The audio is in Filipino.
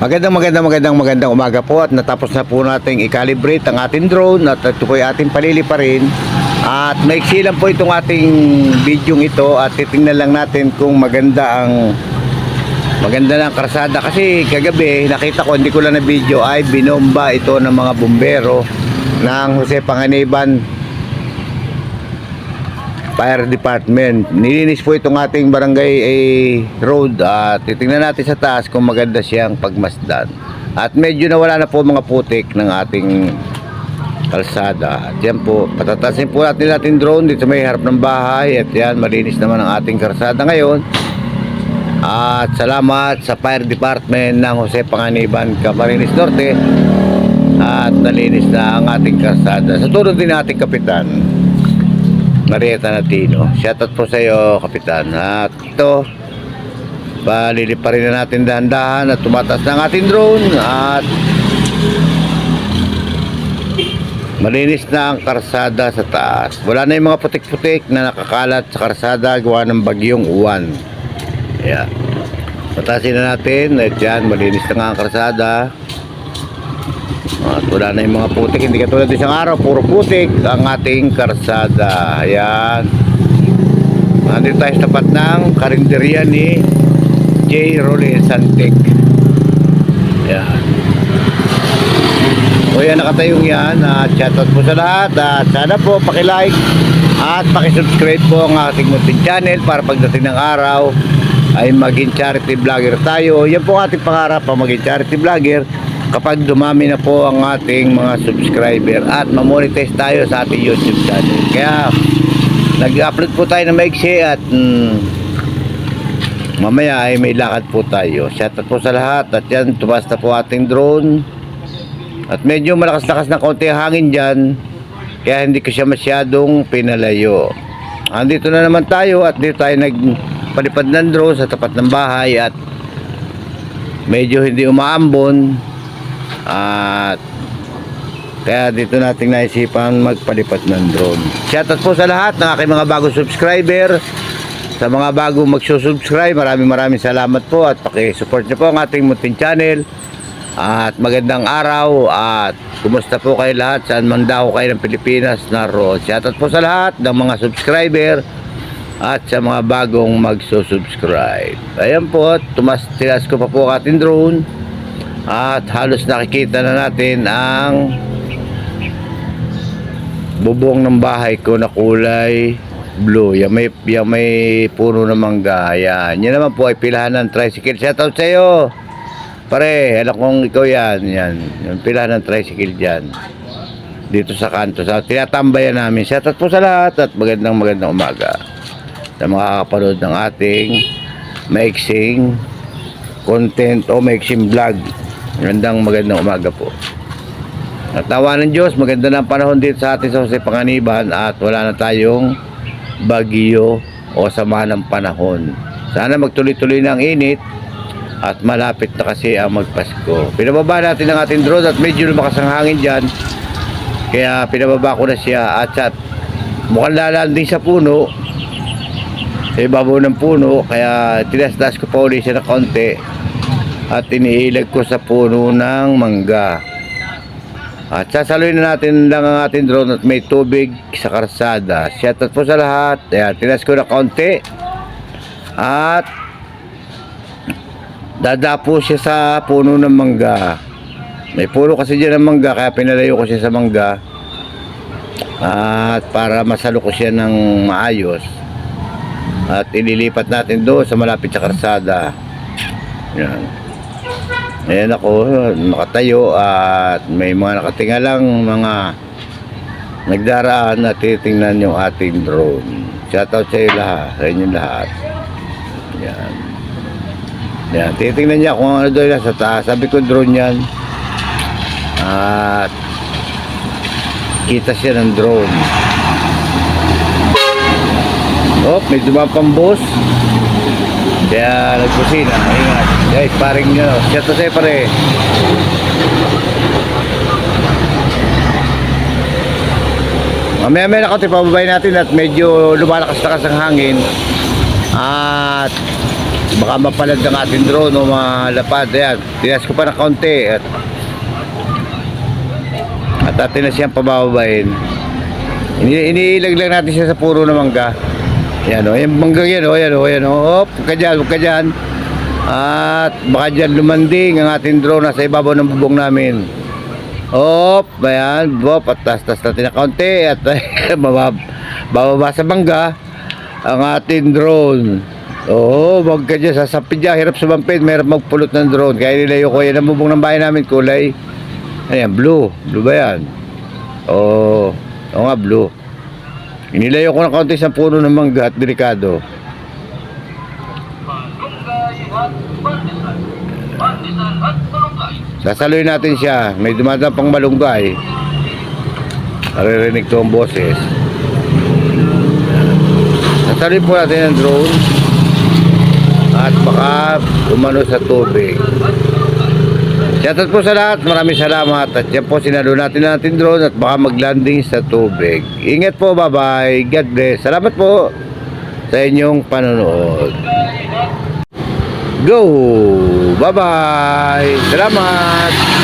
Magandang magandang magandang magandang umaga po at natapos na po nating i-calibrate ang ating drone at ito po ating palili pa rin. At maiksi lang po itong ating video ito at titingnan lang natin kung maganda ang maganda ng karsada kasi kagabi nakita ko hindi ko lang na video ay binomba ito ng mga bumbero ng Jose Panganiban Fire Department. Nilinis po itong ating barangay eh, road at titingnan natin sa taas kung maganda siyang pagmasdan. At medyo nawala na po mga putik ng ating kalsada. At yan po, patatasin po natin natin drone dito may harap ng bahay at yan, malinis naman ang ating kalsada ngayon. At salamat sa Fire Department ng Jose Panganiban, Camarines Norte at nalinis na ang ating kalsada. Sa tulong din ng ating kapitan, Marieta Natino. Shoutout po sa iyo, Kapitan. At ito, paliliparin na natin dahan-dahan at tumatas ang ating drone at malinis na ang karsada sa taas. Wala na yung mga putik-putik na nakakalat sa karsada gawa ng bagyong uwan. Ayan. Patasin na natin. At yan, malinis na nga ang karsada. At wala na yung mga putik. Hindi katulad isang araw, puro putik ang ating karsada. Ayan. Nandito tayo sa tapat ng karinderya ni J. Rolly Santic. Ayan. O yan, nakatayong yan. At shoutout po sa lahat. At sana po pakilike at pakisubscribe po ang ating munting channel para pagdating ng araw ay maging charity vlogger tayo. Yan po ating pangarap ang maging charity vlogger kapag dumami na po ang ating mga subscriber at mamonetize tayo sa ating YouTube channel. Kaya nag-upload po tayo ng maiksi at mm, mamaya ay may lakad po tayo. Shoutout po sa lahat at yan, tumas na po ating drone. At medyo malakas-lakas na konti ang hangin dyan. Kaya hindi ko siya masyadong pinalayo. Andito na naman tayo at dito tayo nagpalipad ng drone sa tapat ng bahay at medyo hindi umaambon. At kaya dito natin naisipan magpalipad ng drone. Shoutout po sa lahat ng aking mga bagong subscriber. Sa mga bagong magsusubscribe, maraming maraming salamat po at paki-support niyo po ang ating munting channel. At magandang araw at kumusta po kayo lahat saan man daw kayo ng Pilipinas naroon. Shoutout po sa lahat ng mga subscriber at sa mga bagong magsusubscribe. Ayan po, tumas tilas ko pa po ating drone at halos nakikita na natin ang bubong ng bahay ko na kulay blue. Yan may, yan may puno ng mangga. Yan. Yan naman po ay pilahan ng tricycle. Shoutout sa iyo. Pare, alam kong ikaw yan. Yan. Yung pilahan ng tricycle dyan. Dito sa kanto. Sa tinatambayan namin. Shoutout po sa lahat at magandang magandang umaga. Sa mga kakapanood ng ating maiksing content o maiksing vlog. Magandang magandang umaga po. At nawa ng Diyos, maganda ang panahon dito sa atin sa Jose Panganiban at wala na tayong bagyo o sama ng panahon. Sana magtuloy-tuloy na init at malapit na kasi ang magpasko. Pinababa natin ang ating drone at medyo lumakas ang hangin dyan. Kaya pinababa ko na siya at sa, mukhang lalanding sa puno. Sa ibabaw ng puno. Kaya tinastas ko pa ulit siya na konti. At iniilag ko sa puno ng mangga. At sasaluhin na natin lang ang ating drone at may tubig sa karsada. Shoutout po sa lahat. Ayan, tinas ko na kaunti. At dadapo siya sa puno ng mangga. May puno kasi dyan ng mangga kaya pinalayo ko siya sa mangga. At para masalo ko siya ng maayos. At ililipat natin doon sa malapit sa karsada. Yan. Ayan ako, nakatayo at may mga nakatingalang mga nagdaraan at titingnan yung ating drone. Shoutout sa iyo lahat, sa inyo lahat. Yan. Yan, titingnan niya kung ano doon sa taas. Sabi ko drone yan. At kita siya ng drone. Oh, may dumapang boss. Kaya nagkusina, ingat. Guys, paring nyo. Siya to sa'yo pare. Mamaya may nakauti, pababay natin at medyo lumalakas-lakas ang hangin. At baka mapalad ng ating drone o malapad. Ayan, tinas ko pa ng konti. At, at atin na siyang pabababain. Ini iniilag lang natin siya sa puro na mangga. Yan o, yung mangga yan o, yan o, yan o. Hop, huwag ka dyan, huwag ka dyan. At baka dyan lumanding ang ating drone nasa ibabaw ng bubong namin. Hop, ayan, hop, at tas-tas natin na kaunti at bababa, bababa sa mangga ang ating drone. Oo, wag ka dyan, sasapid dyan, hirap sumampid, mahirap magpulot ng drone. Kaya nilayo ko yan ang bubong ng bahay namin, kulay. Ayan, blue. Blue ba yan? Oo, oo nga, blue. Inilayo ko ng kaunti sa puno ng mangga at delikado. Sasaluhin natin siya. May dumadaan pang malunggay. Naririnig ko ang boses. Sasaluhin po natin ang drone. At baka umano sa tubig. Shoutout po sa lahat. Maraming salamat. At yan po sinalo natin natin drone at baka maglanding sa tubig. Ingat po. Bye-bye. God bless. Salamat po sa inyong panonood. Go! Bye-bye! Salamat!